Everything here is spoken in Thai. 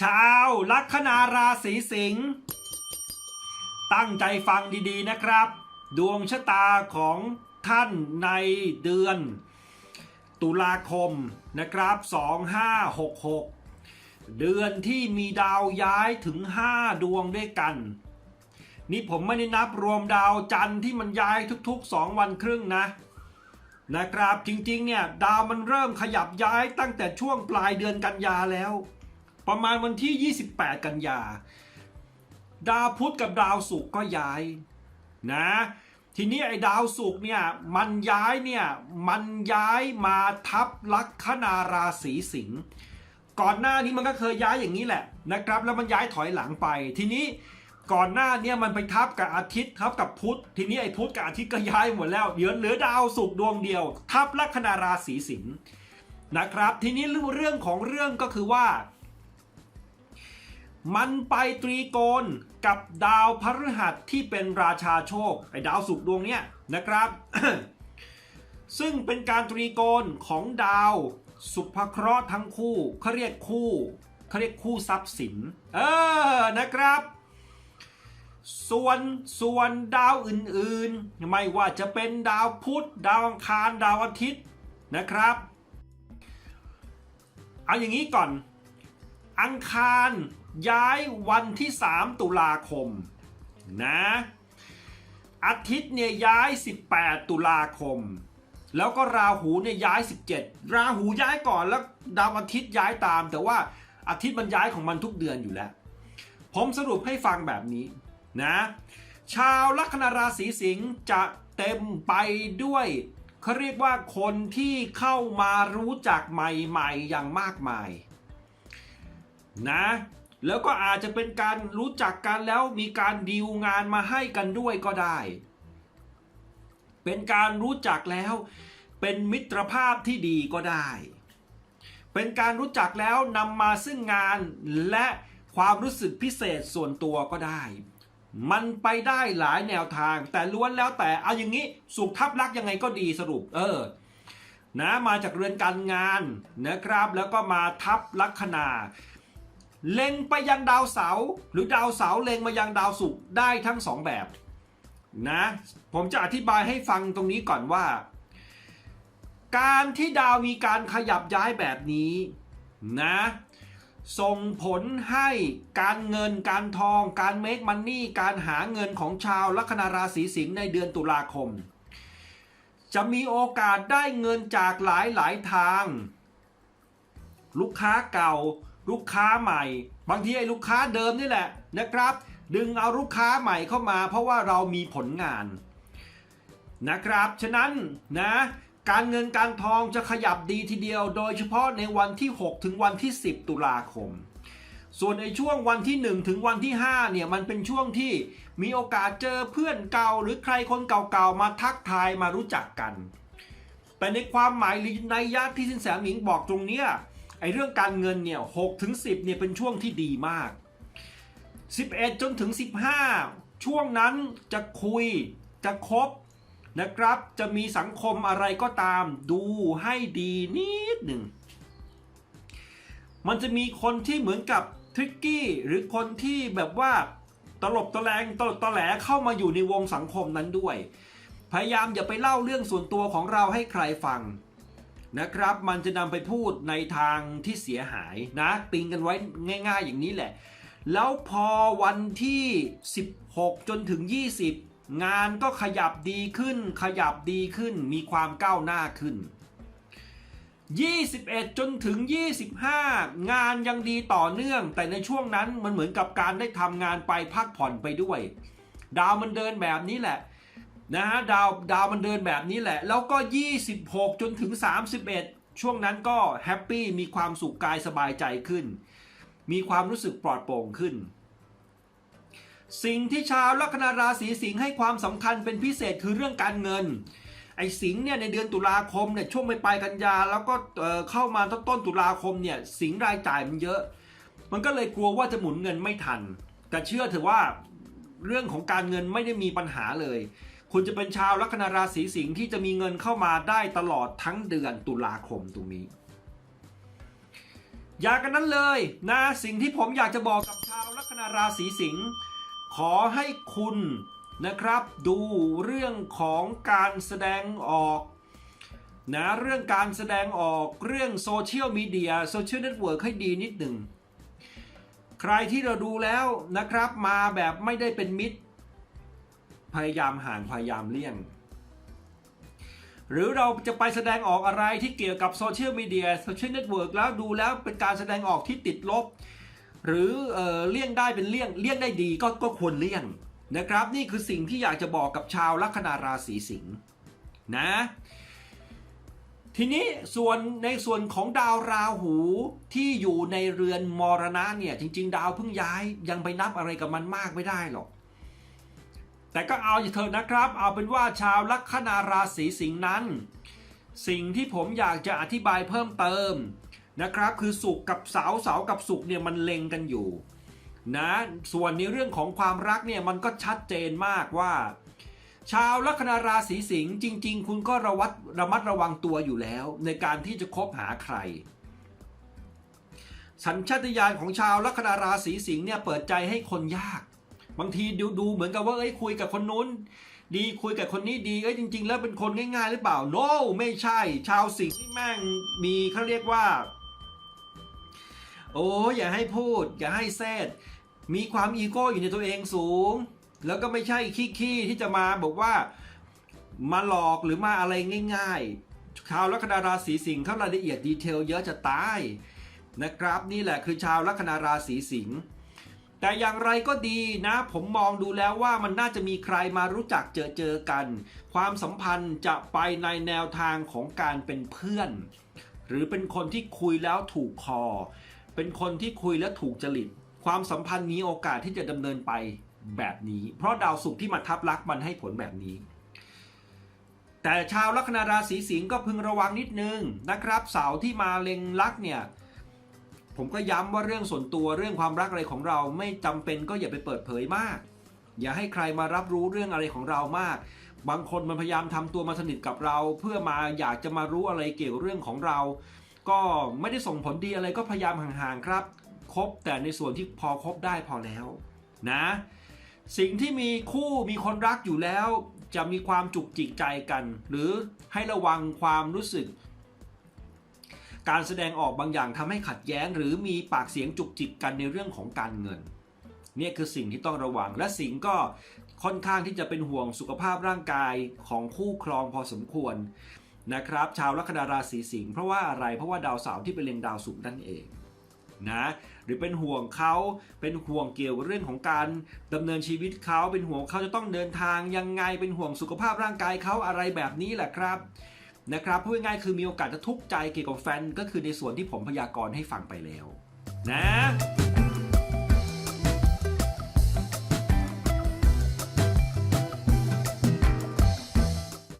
ชาวลัคนาราศีสิงห์ตั้งใจฟังดีๆนะครับ ดวงชะตาของท่านในเดือน ตุลาคมนะครับ 2566 เดือนที่มีดาวย้ายถึง 5 ดวงด้วยกัน นี่ผมไม่ได้นับรวมดาวจันทร์ที่มันย้ายทุกๆ 2 วันครึ่งนะนะครับจริงๆเนี่ยดาวมันเริ่มขยับย้ายตั้งแต่ช่วงปลายเดือนกันยาแล้ว ประมาณวันที่ 28 กันยา ดาวพุธกับดาวศุกร์ก็ย้ายนะ ทีนี้ไอ้ดาวศุกร์เนี่ยมันย้ายเนี่ยมันย้ายมาทับลัคนาราศีสิงห์ก่อนหน้านี้มันก็เคยย้ายอย่างนี้แหละนะครับ แล้วมันย้ายถอยหลังไป ทีนี้ก่อนหน้าเนี่ยมันไปทับกับอาทิตย์ทับกับพุธทีนี้ไอ้พุธกับอาทิตย์ก็ย้ายหมดแล้วเหลือเหลือดาวศุกร์ดวงเดียว ทับลัคนาราศีสิงห์นะครับ ทีนี้เรื่องของเรื่องก็คือว่า มันไปตรีโกณกับดาวพฤหัสที่เป็นราชาโชคไอ้ดาวศุกร์ดวงเนี้ยนะครับ ซึ่งเป็นการตรีโกณของดาวสุภเคราะห์ทั้งคู่เขาเรียกคู่เขาเรียกคู่ทรัพย์สิน เออนะครับ ส่วนส่วนดาวอื่นๆ ไม่ว่าจะเป็นดาวพุธดาวอังคารดาวอาทิตย์นะครับ เอาอย่างนี้ก่อน อังคาร ย้ายวันที่ 3 ตุลาคมนะอาทิตย์เนี่ยย้าย 18 ตุลาคม แล้วก็ราหูเนี่ยย้าย 17 ราหูย้ายก่อนแล้วดาวอาทิตย์ย้ายตาม แต่ว่าอาทิตย์มันย้ายของมันทุกเดือนอยู่แล้ว ผมสรุปให้ฟังแบบนี้นะชาวลัคนาราศีสิงห์จะเต็มไปด้วยเขาเรียกว่าคนที่เข้ามารู้จักใหม่ๆอย่างมากมายนะ แล้วก็อาจจะเป็นการรู้จักกันแล้วมีการดีลงานมาให้กันด้วยก็ได้ เป็นการรู้จักแล้ว เป็นมิตรภาพที่ดีก็ได้ เป็นการรู้จักแล้วนำมาซึ่งงานและความรู้สึกพิเศษส่วนตัวก็ได้ มันไปได้หลายแนวทาง แต่ล้วนแล้วแต่เอาอย่างนี้สุขทับลักยังไงก็ดีสรุป เออนะมาจากเรือนการงานนะครับ แล้วก็มาทับลัคนา เล็งไปยังดาวเสาร์หรือดาวเสาร์เล็งมายังดาวศุกร์ได้ทั้งสองแบบนะผมจะอธิบายให้ฟังตรงนี้ก่อนว่า การที่ดาวมีการขยับย้ายแบบนี้นะส่งผลให้การเงินการทอง การเมคมันนี่การหาเงินของชาวลัคนาราศีสิงห์ในเดือนตุลาคม จะมีโอกาสได้เงินจากหลายหลายทาง ลูกค้าเก่า ลูกค้าใหม่ บางทีไอ้ลูกค้าเดิมนี่แหละนะครับ ดึงเอาลูกค้าใหม่เข้ามา เพราะว่าเรามีผลงานนะครับ ฉะนั้นนะการเงินการทองจะขยับดีทีเดียว โดยเฉพาะในวันที่ 6 ถึงวันที่ 10 ตุลาคม ส่วนในช่วงวันที่ 1 ถึงวันที่ 5 เนี่ยมันเป็นช่วงที่มีโอกาสเจอเพื่อนเก่า หรือใครคนเก่าๆ มาทักทายมารู้จักกัน แต่ในความหมายหรือในยะที่สินแสหมิงบอกตรงเนี้ย ไอ้เรื่องการเงินเนี่ย6ถึง10เนี่ยเป็นช่วงที่ดีมาก 11 จนถึง 15 ช่วงนั้นจะคุยจะคบนะครับ จะมีสังคมอะไรก็ตามดูให้ดีนิดหนึ่ง มันจะมีคนที่เหมือนกับทริกกี้หรือคนที่แบบว่าตลบตะแลงตลบตะแหลเข้ามาอยู่ในวงสังคมนั้นด้วย พยายามอย่าไปเล่าเรื่องส่วนตัวของเราให้ใครฟัง นะครับ มันจะนำไปพูดในทางที่เสียหายนะ ติงกันไว้ง่าย ๆ อย่างนี้แหละ แล้วพอวันที่ 16 จนถึง 20 งานก็ขยับดีขึ้น ขยับดีขึ้น มีความก้าวหน้าขึ้น 21 จนถึง 25 งานยังดีต่อเนื่อง แต่ในช่วงนั้นมันเหมือนกับการได้ทำงานไปพักผ่อนไปด้วย ดาวมันเดินแบบนี้แหละ นะฮะดาวดาวมันเดินแบบนี้แหละ แล้วก็ 26 จนถึง 31 ช่วงนั้นก็แฮปปี้มีความสุขกายสบายใจขึ้น มีความรู้สึกปลอดโปร่งขึ้น สิ่งที่ชาวลัคนาราศีสิงห์ให้ความสำคัญเป็นพิเศษคือเรื่องการเงิน ไอ้สิงห์เนี่ยในเดือนตุลาคมเนี่ยช่วงไปปลายกันยา แล้วก็เเข้ามาต้นต้นตุลาคมเนี่ยสิงห์รายจ่ายมันเยอะ มันก็เลยกลัวว่าจะหมุนเงินไม่ทัน แต่เชื่อเถอะว่าเรื่องของการเงินไม่ได้มีปัญหาเลย คุณจะเป็นชาวลัคนาราศีสิงห์ที่จะมีเงินเข้ามาได้ตลอดทั้งเดือนตุลาคมตรงนี้ อย่ากันนั้นเลยนะสิ่งที่ผมอยากจะบอกกับชาวลัคนาราศีสิงห์ขอให้คุณนะครับดูเรื่องของการแสดงออกนะเรื่องการแสดงออกเรื่องโซเชียลมีเดียโซเชียลเน็ตเวิร์กให้ดีนิดหนึ่ง ใครที่เราดูแล้วนะครับมาแบบไม่ได้เป็นมิตร พยายามห่างพยายามเลี่ยง หรือเราจะไปแสดงออกอะไรที่เกี่ยวกับโซเชียลมีเดียโซเชียลเน็ตเวิร์กแล้วดูแล้วเป็นการแสดงออกที่ติดลบ หรือเออเลี่ยงได้เป็นเลี่ยงเลี่ยงได้ดีก็ก็ควรเลี่ยงนะครับ นี่คือสิ่งที่อยากจะบอกกับชาวลัคนาราศีสิงห์นะทีนี้ส่วนในส่วนของดาวราหูที่อยู่ในเรือนมรณะเนี่ย จริง ๆ ดาวเพิ่งย้ายยังไปนับอะไรกับมันมากไม่ได้หรอก แต่ก็เอาอย่าเถอะนะครับ เอาเป็นว่าชาวลัคนาราศีสิงห์นั้น สิ่งที่ผมอยากจะอธิบายเพิ่มเติมนะครับ คือสุขกับเสาเสากับสุขเนี่ยมันเล็งกันอยู่นะส่วนในเรื่องของความรักเนี่ยมันก็ชัดเจนมากว่า ชาวลัคนาราศีสิงห์จริง ๆ คุณก็ระวัดระมัดระวังตัวอยู่แล้ว ในการที่จะคบหาใคร สัญชาตญาณของชาวลัคนาราศีสิงห์เนี่ยเปิดใจให้คนยาก บางทีดูดูเหมือนกับว่าเอ้ยคุยกับคนนู้น ดีคุยกับคนนี้ดีเอ้ยจริง ๆ แล้วเป็นคนง่าย ๆ หรือเปล่า no ไม่ใช่ ชาวสิงห์นี่แม่งมีเขาเรียกว่า โอ้ยอย่าให้พูด อย่าให้แซดมีความอีโก้อยู่ในตัวเองสูง แล้วก็ไม่ใช่ขี้ๆที่จะมาบอกว่ามาหลอกหรือมาอะไรง่าย ๆ ชาวลัคนาราศีสิงห์เขารายละเอียดดีเทลเยอะจะตายนะครับ นี่แหละคือชาวลัคนาราศีสิงห์ แต่อย่างไรก็ดีนะ ผมมองดูแล้วว่ามันน่าจะมีใครมารู้จักเจอเจอกัน ความสัมพันธ์จะไปในแนวทางของการเป็นเพื่อน หรือเป็นคนที่คุยแล้วถูกคอ เป็นคนที่คุยแล้วถูกจริต ความสัมพันธ์มีโอกาสที่จะดำเนินไปแบบนี้ เพราะดาวศุกร์ที่มาทับลักมันให้ผลแบบนี้ แต่ชาวลัคนาราศีสิงห์ก็พึงระวังนิดนึงนะครับเสาที่มาเล็งลักเนี่ย ผมก็ย้ำว่าเรื่องส่วนตัวเรื่องความรักอะไรของเราไม่จำเป็นก็อย่าไปเปิดเผยมาก อย่าให้ใครมารับรู้เรื่องอะไรของเรามาก บางคนมันพยายามทำตัวมาสนิทกับเรา เพื่อมาอยากจะมารู้อะไรเกี่ยวกับเรื่องของเรา ก็ไม่ได้ส่งผลดีอะไรก็พยายามห่างๆครับคบแต่ในส่วนที่พอคบได้พอแล้วนะ สิ่งที่มีคู่มีคนรักอยู่แล้ว จะมีความจุกจิกใจกัน หรือให้ระวังความรู้สึก การแสดงออกบางอย่างทำให้ขัดแย้ง หรือมีปากเสียงจุกจิกกันในเรื่องของการเงินเนี่ยคือสิ่งที่ต้องระวังและสิงก็ค่อนข้างที่จะเป็นห่วงสุขภาพร่างกายของคู่ครองพอสมควรนะครับ ชาวลัคนาราศีสิงห์เพราะว่าอะไรเพราะว่าดาวเสาร์ที่เป็นเล็งดาวศุกร์นั่นเองนะหรือเป็นห่วงเขาเป็นห่วงเกี่ยวกับเรื่องของการดำเนินชีวิตเขาเป็นห่วงเขาจะต้องเดินทางยังไงเป็นห่วงสุขภาพร่างกายเขาอะไรแบบนี้แหละครับ นะครับพูดง่ายๆคือมีโอกาสจะทุกข์ใจเกี่ยวกับแฟนก็คือในส่วนที่ผมพยากรณ์ให้ฟังไปแล้ว นะ